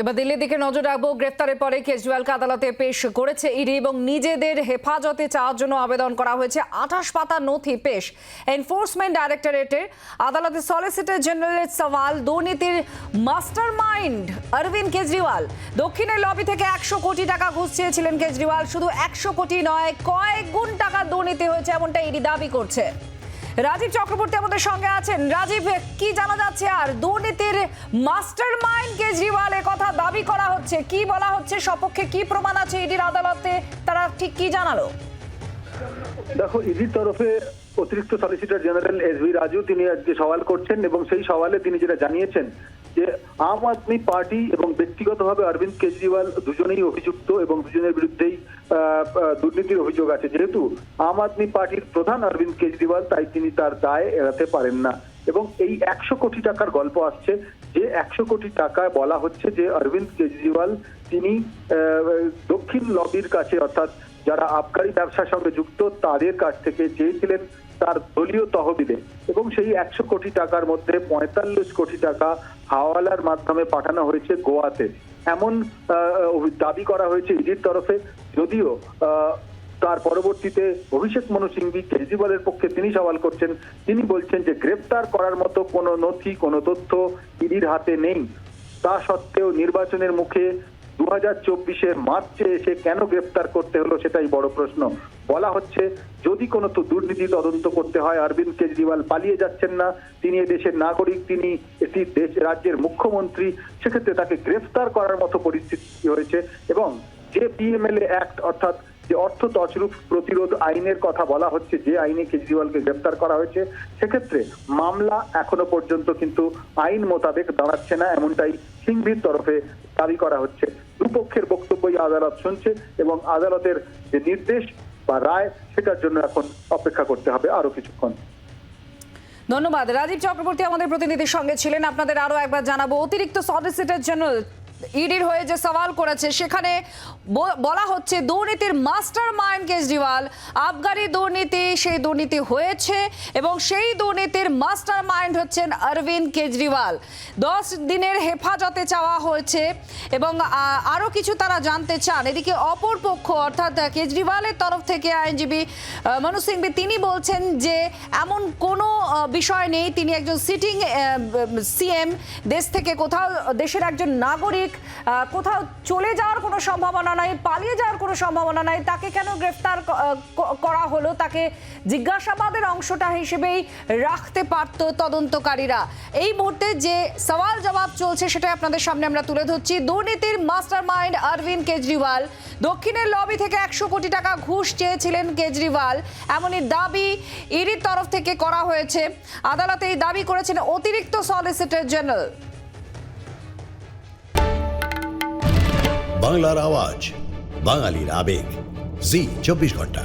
এবার দিল্লির দিকে নজর রাখব। গ্রেফতারের পরে কেজরিওয়ালকে আদালতে পেশ করেছে ইডি এবং নিজেদের হেফাজতে চাওয়ার জন্য আবেদন করা হয়েছে। আঠাশ পাতা নথি পেশ এনফোর্সমেন্ট ডাইরেক্টরেটের। আদালতে সলিসিটর জেনারেলের সওয়াল, দুর্নীতির মাস্টার মাইন্ড অরবিন্দ কেজরিওয়াল। দক্ষিণের লবি থেকে একশো কোটি টাকা ঘুষ চেয়েছিলেন কেজরিওয়াল। শুধু একশো কোটি নয়, কয়েক গুণ টাকা দুর্নীতি হয়েছে, এমনটা ইডি দাবি করছে। রাজীব চক্রবর্তী আমাদের সঙ্গে আছেন। রাজীব, কি জানা যাচ্ছে? আর দুর্নীতির মাস্টার মাইন্ড কেজরিওয়াল কথা দাবি করা হচ্ছে। কি বলা হচ্ছে? সপক্ষে কি প্রমাণ আছে ইডির আদালতে? তারা ঠিক কি জানালো? দেখো, ইডির তরফে অতিরিক্ত solicitor general S V Raju, তিনি আজকে সওয়াল করছেন এবং সেই সওয়ালে তিনি যেটা জানিয়েছেন যে আম আদমি পার্টি এবং ব্যক্তিগতভাবে অরবিন্দ কেজরিওয়াল দুজনেই অভিযুক্ত এবং দুজনের বিরুদ্ধেই দুর্নীতির অভিযোগ আছে। যেহেতু আম আদমি পার্টির প্রধান অরবিন্দ কেজরিওয়াল, তাই তিনি তার দায় এড়াতে পারেন না। এবং এই একশো কোটি টাকার গল্প আসছে, যে একশো কোটি টাকা বলা হচ্ছে যে অরবিন্দ কেজরিওয়াল তিনি দক্ষিণ লবির কাছে, অর্থাৎ যারা আবগারি ব্যবসার সঙ্গে যুক্ত, তাদের কাছ থেকে চেয়েছিলেন তার দলীয় তহবিলে এবং সেই একশো কোটি টাকার মধ্যে পঁয়তাল্লিশ কোটি টাকা হাওয়ালার মাধ্যমে পাঠানো হয়েছে গোয়াতে। এমন দাবি করা হয়েছে ইডির তরফে। যদিও তার পরবর্তীতে অভিষেক মনু সিংভি কেজরিওয়ালের পক্ষে তিনি সওয়াল করছেন। তিনি বলছেন যে, গ্রেপ্তার করার মতো কোনো নথি, কোনো তথ্য ইডির হাতে নেই। তা সত্ত্বেও নির্বাচনের মুখে দু হাজার চব্বিশের মার্চে এসে কেন গ্রেপ্তার করতে হলো সেটাই বড় প্রশ্ন। বলা হচ্ছে, যদি কোনো দুর্নীতি তদন্ত করতে হয়, অরবিন্দ কেজরিওয়াল পালিয়ে যাচ্ছেন না, তিনি দেশের নাগরিক, তিনি একটি দেশ, রাজ্যের মুখ্যমন্ত্রী, সেক্ষেত্রে তাকে গ্রেফতার করার মতো পরিস্থিতি হয়েছে এবং যে পিএমএলএ অ্যাক্ট অর্থাৎ যে অর্থ তছরূপ প্রতিরোধ আইনের কথা বলা হচ্ছে, যে আইনে কেজরিওয়ালকে গ্রেপ্তার করা হয়েছে, সেক্ষেত্রে মামলা এখনও পর্যন্ত কিন্তু আইন মোতাবেক দাঁড়াচ্ছে না, এমনটাই সিংভির তরফে দাবি করা হচ্ছে। দুপক্ষের বক্তব্যই আদালত শুনছে এবং আদালতের যে নির্দেশ বা রায়, সেটার জন্য এখন অপেক্ষা করতে হবে আরও কিছুক্ষণ। ধন্যবাদ। রাজীব চক্রবর্তী আমাদের প্রতিনিধির সঙ্গে ছিলেন। আপনাদের আরও একবার জানাব, অতিরিক্ত সলিসিটর জেনারেল ইডির হয়ে যে সওয়াল করেছে, সেখানে বলা হচ্ছে দুর্নীতির মাস্টার মাইন্ড কেজরিওয়াল। আবগারি দুর্নীতি, সেই দুর্নীতি হয়েছে এবং সেই দুর্নীতির মাস্টার মাইন্ড হচ্ছেন অরবিন্দ কেজরিওয়াল। দশ দিনের হেফাজতে চাওয়া হয়েছে এবং আরও কিছু তারা জানতে চান। এদিকে অপর পক্ষ, অর্থাৎ কেজরিওয়ালের তরফ থেকে আইনজীবী মনু সিংভি, তিনি বলছেন যে, এমন কোনো বিষয় নেই। তিনি একজন সিটিং সিএম দেশ থেকে কোথাও, দেশের একজন নাগরিক কোথাও চলে যাওয়ার কোনো সম্ভাবনা নাই, পালিয়ে যাওয়ার কোনো সম্ভাবনা নাই। তাকে কেন গ্রেফতার করা হলো? তাকে জিজ্ঞাসাবাদের অংশটা হিসেবেই রাখতে পারত তদন্তকারীরা। এই মুহূর্তে যে সওয়াল জবাব চলছে সেটাই আপনাদের সামনে আমরা তুলে ধরছি। দুর্নীতির মাস্টার মাইন্ড অরবিন্দ কেজরিওয়াল। দক্ষিণের লবি থেকে একশো কোটি টাকা ঘুষ চেয়েছিলেন কেজরিওয়াল। এমনই দাবি ইডির তরফ থেকে করা হয়েছে। আদালতে এই দাবি করেছেন অতিরিক্ত সলিসিটর জেনারেল। বাংলার আওয়াজ, বাঙালির আবেগ। জি, চব্বিশ ঘণ্টা।